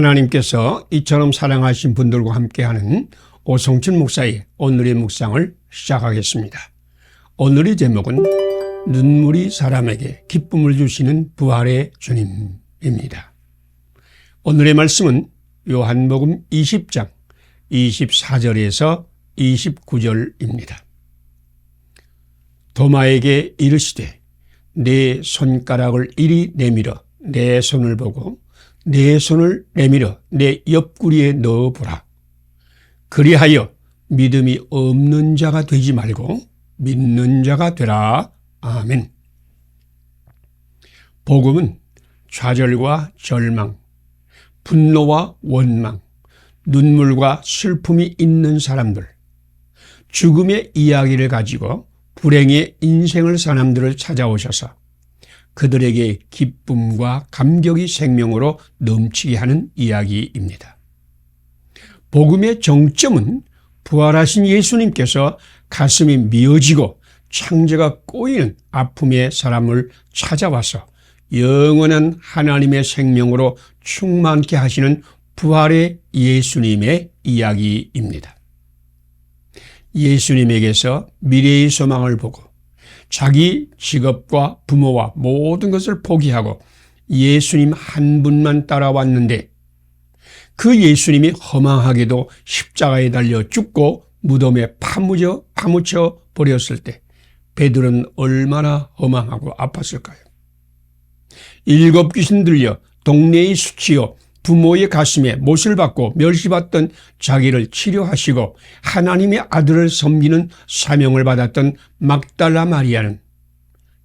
하나님께서 이처럼 사랑하신 분들과 함께하는 오성춘 목사의 오늘의 묵상을 시작하겠습니다. 오늘의 제목은 눈물이 사람에게 기쁨을 주시는 부활의 주님입니다. 오늘의 말씀은 요한복음 20장 24절에서 29절입니다. 도마에게 이르시되 내 손가락을 이리 내밀어 내 손을 보고 내 손을 내밀어 내 옆구리에 넣어보라. 그리하여 믿음이 없는 자가 되지 말고 믿는 자가 되라. 아멘. 복음은 좌절과 절망, 분노와 원망, 눈물과 슬픔이 있는 사람들, 죽음의 이야기를 가지고 불행의 인생을 사람들을 찾아오셔서 그들에게 기쁨과 감격이 생명으로 넘치게 하는 이야기입니다. 복음의 정점은 부활하신 예수님께서 가슴이 미어지고 창조가 꼬이는 아픔의 사람을 찾아와서 영원한 하나님의 생명으로 충만케 하시는 부활의 예수님의 이야기입니다. 예수님에게서 미래의 소망을 보고 자기 직업과 부모와 모든 것을 포기하고 예수님 한 분만 따라왔는데 그 예수님이 허망하게도 십자가에 달려 죽고 무덤에 파묻혀, 파묻혀 버렸을 때 베드로는 얼마나 허망하고 아팠을까요? 일곱 귀신 들려 동네의 수치요 부모의 가슴에 못을 받고 멸시받던 자기를 치료하시고 하나님의 아들을 섬기는 사명을 받았던 막달라 마리아는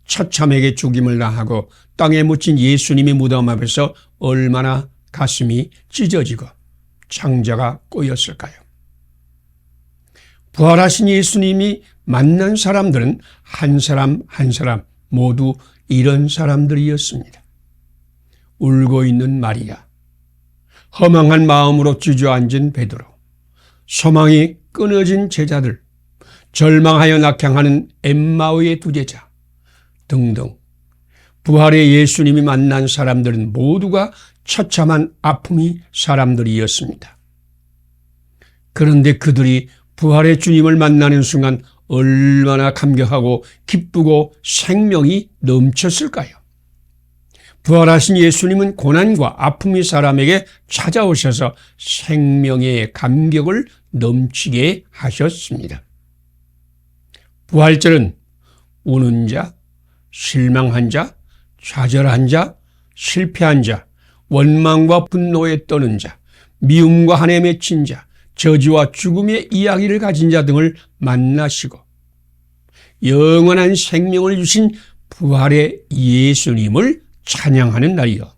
처참하게 죽임을 당하고 땅에 묻힌 예수님의 무덤 앞에서 얼마나 가슴이 찢어지고 창자가 꼬였을까요? 부활하신 예수님이 만난 사람들은 한 사람 한 사람 모두 이런 사람들이었습니다. 울고 있는 마리아, 허망한 마음으로 주저앉은 베드로, 소망이 끊어진 제자들, 절망하여 낙향하는 엠마오의 두 제자 등등 부활의 예수님이 만난 사람들은 모두가 처참한 아픔이 사람들이었습니다. 그런데 그들이 부활의 주님을 만나는 순간 얼마나 감격하고 기쁘고 생명이 넘쳤을까요? 부활하신 예수님은 고난과 아픔이 사람에게 찾아오셔서 생명의 감격을 넘치게 하셨습니다. 부활절은 우는 자, 실망한 자, 좌절한 자, 실패한 자, 원망과 분노에 떠는 자, 미움과 한에 맺힌 자, 저주와 죽음의 이야기를 가진 자 등을 만나시고 영원한 생명을 주신 부활의 예수님을 찬양하는 날이요.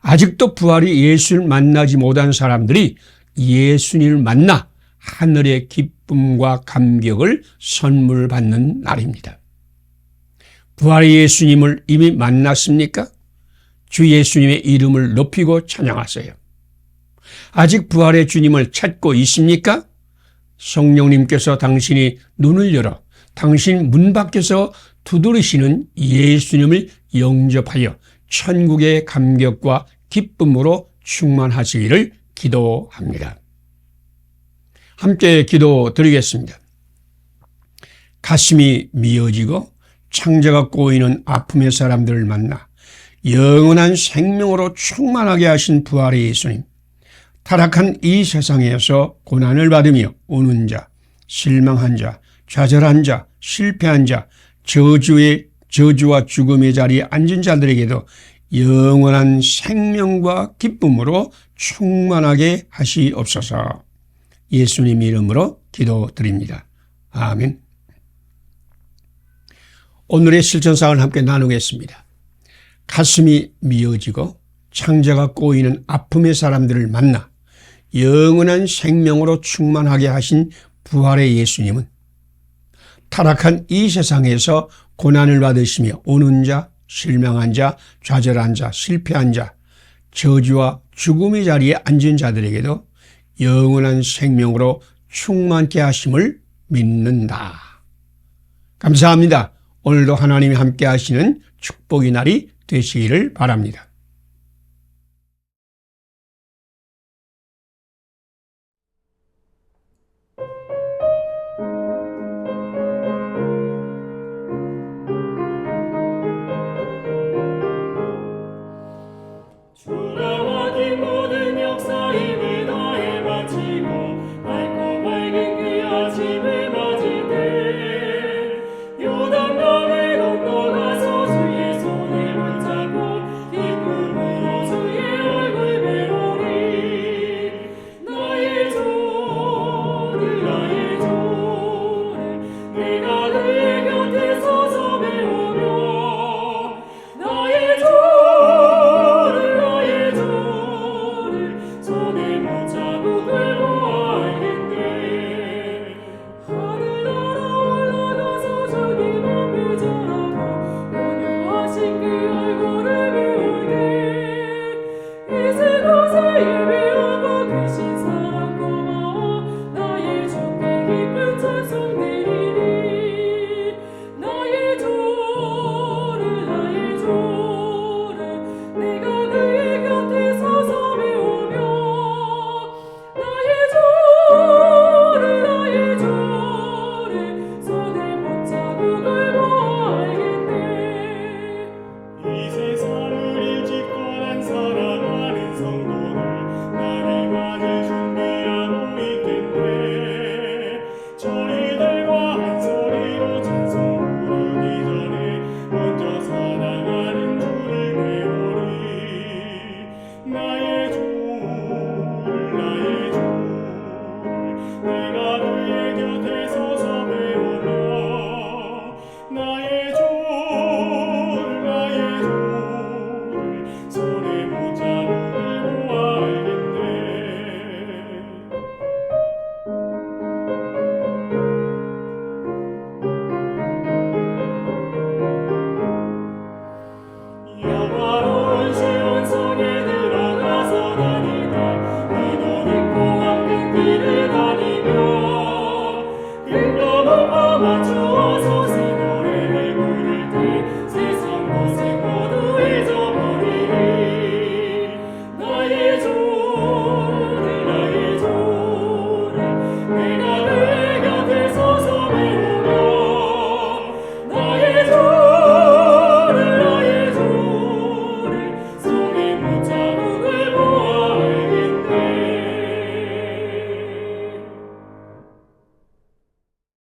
아직도 부활이 예수를 만나지 못한 사람들이 예수님을 만나 하늘의 기쁨과 감격을 선물 받는 날입니다. 부활의 예수님을 이미 만났습니까? 주 예수님의 이름을 높이고 찬양하세요. 아직 부활의 주님을 찾고 있습니까? 성령님께서 당신이 눈을 열어 당신 문 밖에서 두드리시는 예수님을 영접하여 천국의 감격과 기쁨으로 충만하시기를 기도합니다. 함께 기도 드리겠습니다. 가슴이 미어지고 창자가 꼬이는 아픔의 사람들을 만나 영원한 생명으로 충만하게 하신 부활의 예수님. 타락한 이 세상에서 고난을 받으며 우는 자, 실망한 자, 좌절한 자, 실패한 자, 저주의 저주와 죽음의 자리에 앉은 자들에게도 영원한 생명과 기쁨으로 충만하게 하시옵소서. 예수님 이름으로 기도드립니다. 아멘. 오늘의 실천상을 함께 나누겠습니다. 가슴이 미어지고 창자가 꼬이는 아픔의 사람들을 만나 영원한 생명으로 충만하게 하신 부활의 예수님은 타락한 이 세상에서 고난을 받으시며 오는 자, 실명한 자, 좌절한 자, 실패한 자, 저주와 죽음의 자리에 앉은 자들에게도 영원한 생명으로 충만케 하심을 믿는다. 감사합니다. 오늘도 하나님이 함께 하시는 축복의 날이 되시기를 바랍니다.